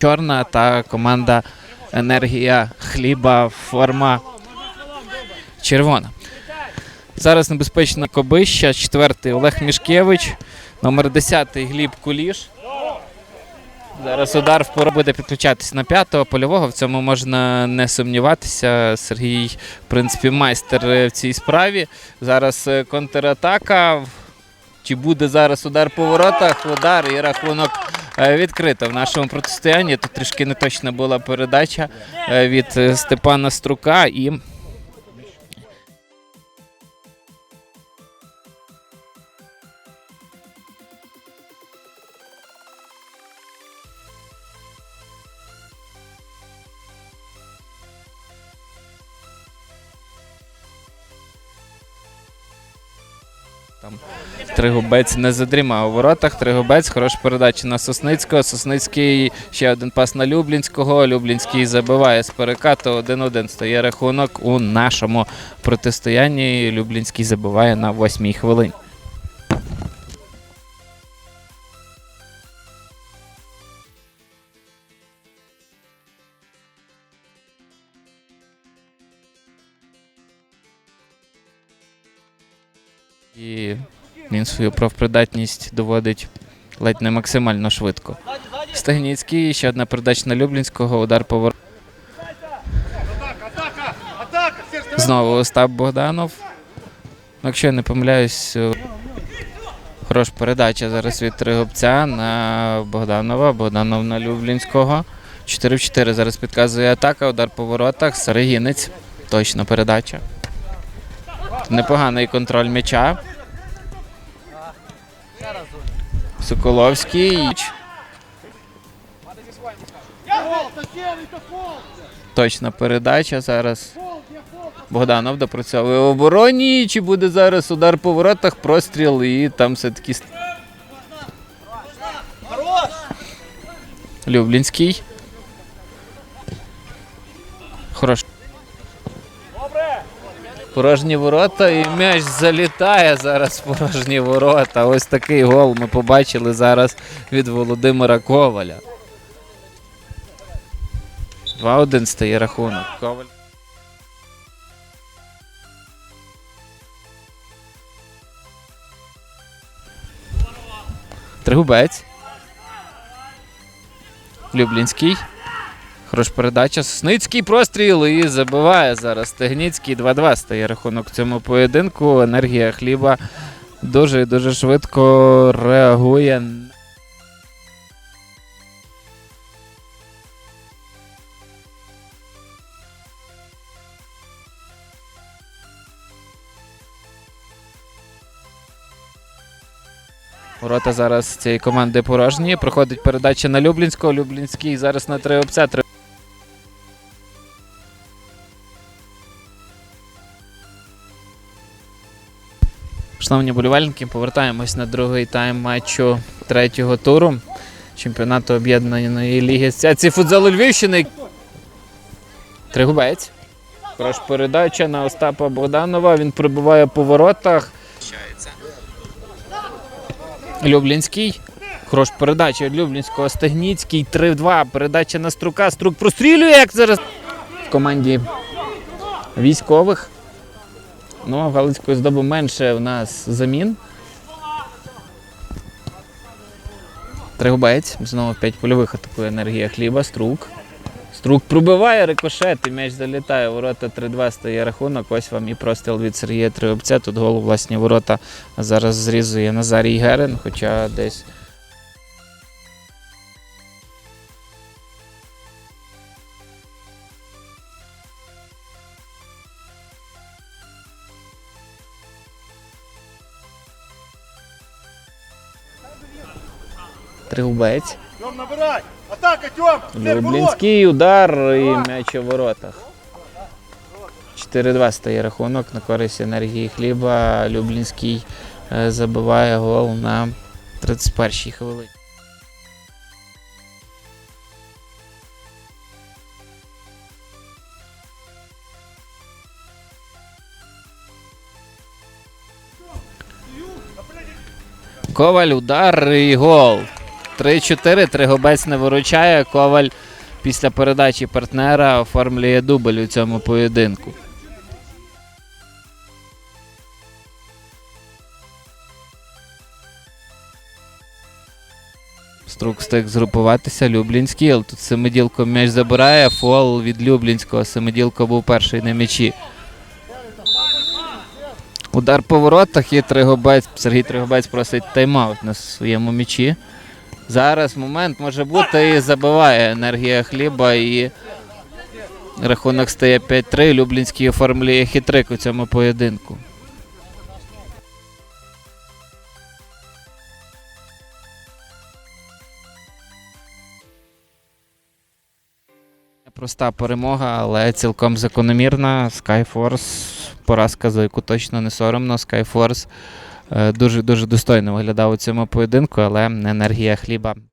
чорна та команда енергія хліба форма червона. Зараз небезпечна Кобища, четвертий Олег Мішкевич, номер 10 Гліб Куліш. Зараз удар в пору буде підключатися на п'ятого польового. В цьому можна не сумніватися. Сергій, в принципі, майстер е, в цій справі. Зараз е, контратака. Чи буде зараз удар по воротах? Удар і рахунок е, відкрито в нашому протистоянні. Тут трішки неточна була передача е, від е, Степана Струка і. Там Тригубець не задрімав у воротах. Тригубець, хороша передача на Сосницького. Сосницький ще один пас на Люблінського. Люблінський забиває з перекату 1-1. Стає рахунок у нашому протистоянні. Люблінський забиває на восьмій хвилині. І він свою профпридатність доводить ледь не максимально швидко. Стагніцький, ще одна передача на Люблінського, удар повор. Знову Остап Богданов. Ну, Якщо я не помиляюсь, е, хороша передача зараз від Тригубця на Богданова. Богданов на Люблінського. 4 в 4 зараз підказує атака, удар по воротах. Серегінець. Точна передача. Непоганий контроль м'яча. Соколовський. Точна передача зараз. Богданов допрацьовує в обороні. Чи буде зараз удар по воротах, простріл і там все-таки. Люблінський. Порожні ворота і м'яч залітає зараз в порожні ворота. Ось такий гол ми побачили зараз від Володимира Коваля. 2-1 стає рахунок. Коваль. Тригубець. Люблінський. Хорош передача. Сосницький простріл і забиває зараз. Стегніцький 2-2 стає рахунок цьому поєдинку. Енергія хліба дуже дуже швидко реагує. Ворота зараз цієї команди порожні. Проходить передача на Люблінського. Люблінський зараз на три обця. Шановні болівальники, повертаємось на другий тайм матчу третього туру чемпіонату об'єднаної ліги асоціації футзалу Львівщини. Тригубець. Хороша передача на Остапа Богданова. Він прибуває по воротах. Люблінський. Хороша передача Люблінського. Стегніцький 3-2. Передача на струка. Струк прострілює, як зараз в команді військових. Ну, Галицької здоби менше в нас замін. Тригубець. Знову 5 польових атакує енергія хліба. Струк. Струк пробиває рикошет, і м'яч залітає. Ворота 3-2 стає рахунок. Ось вам і простріл від Сергія Триобця. Тут гол власні ворота зараз зрізує Назарій Герен, хоча десь. Тьом! Люблінський удар і м'яч у воротах. 4-2 стає рахунок на користь енергії хліба. Люблінський е, забиває гол на 31-й хвилині. Коваль, удар і гол. 3-4. Тригобець не виручає. Коваль після передачі партнера оформлює дубль у цьому поєдинку. Струк встиг згрупуватися. Люблінський. Тут Семиділко м'яч забирає. Фол від Люблінського. Семиділко був перший на м'ячі. Удар по воротах і Тригобець. Сергій Тригобець просить тайм-аут на своєму м'ячі. Зараз момент може бути і забиває енергія хліба і рахунок стає 5-3. Люблінський оформлює хитрик у цьому поєдинку. Проста перемога, але цілком закономірна. Skyforce, поразка, за яку точно не соромно. Skyforce дуже дуже достойно виглядав у цьому поєдинку, але енергія хліба